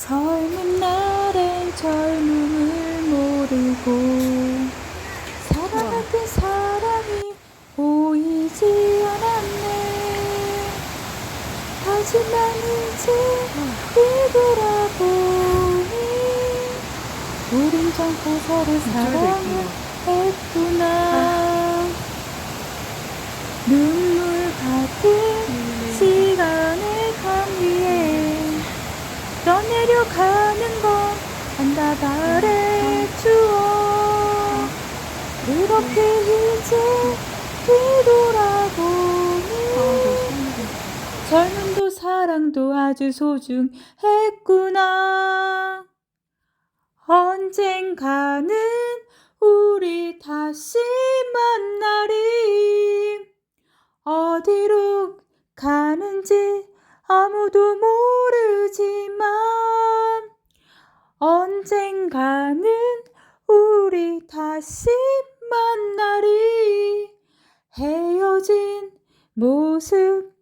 젊은 날엔 젊음을 모르고 사랑했던 사람이 보이지 않았네. 하지만 이제 뒤돌아보니 우린 정말 서로 사랑했구나. 눈 떠내려가는 건 한다발의 추억. 그렇게 이제 뒤돌아보니 젊음도 사랑도 아주 소중했구나. 언젠가는 우리 다시 만나리. 어디로 가는지 아무도 모르지만 언젠가는 우리 다시 만나리. 헤어진 모습